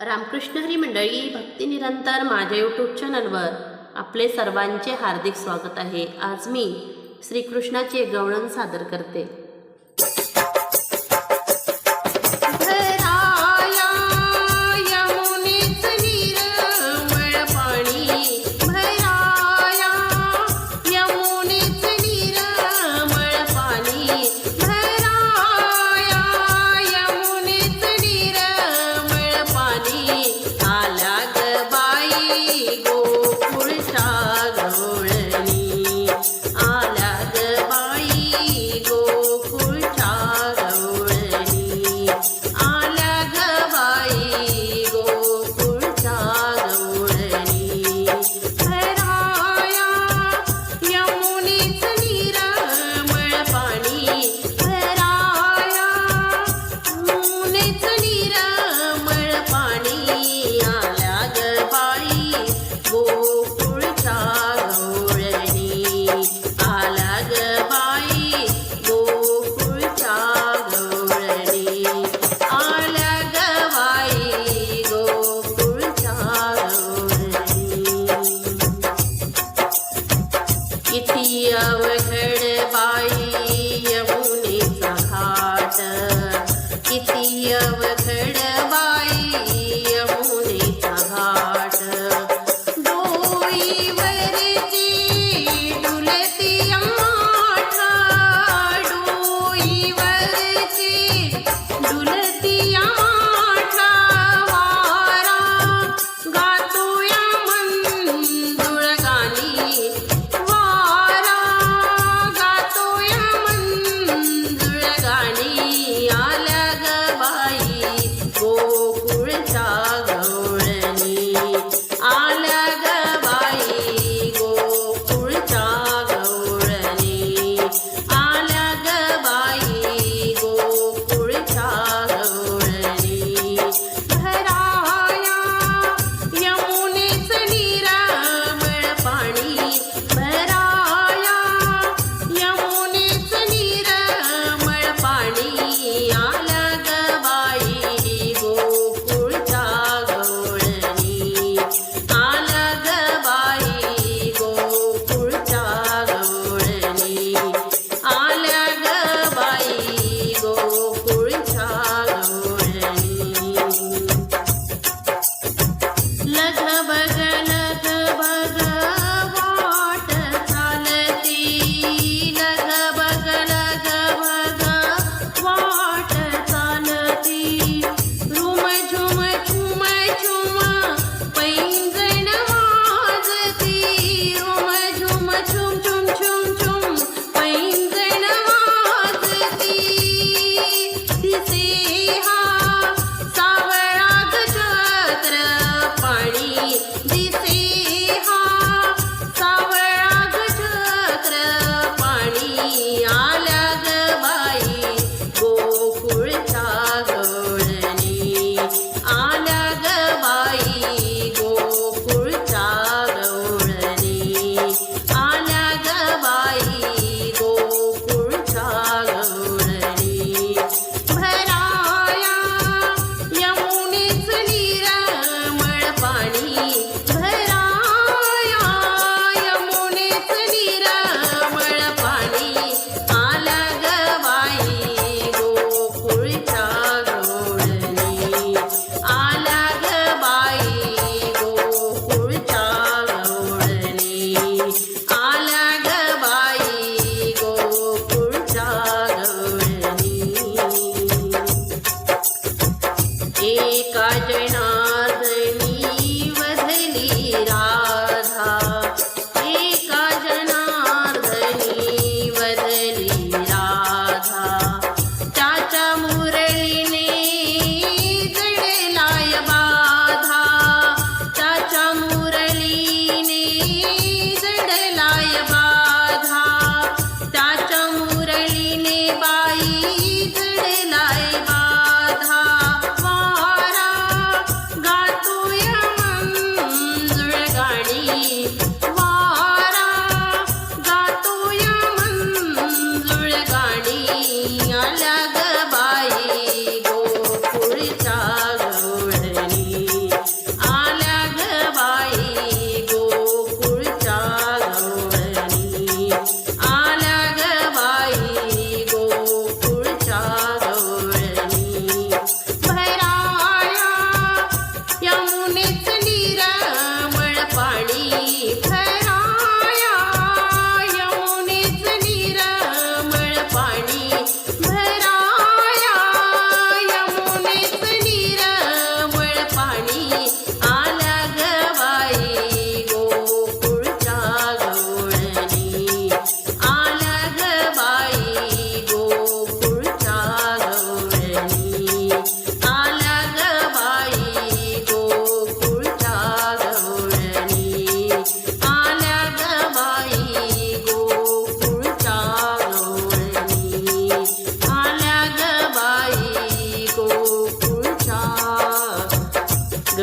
रामकृष्ण हरी मंडळी भक्तिनिरंतर माझ्या यूट्यूब चॅनलवर आपले सर्वांचे हार्दिक स्वागत आहे. आज मी श्रीकृष्णाचे गवळण सादर करते.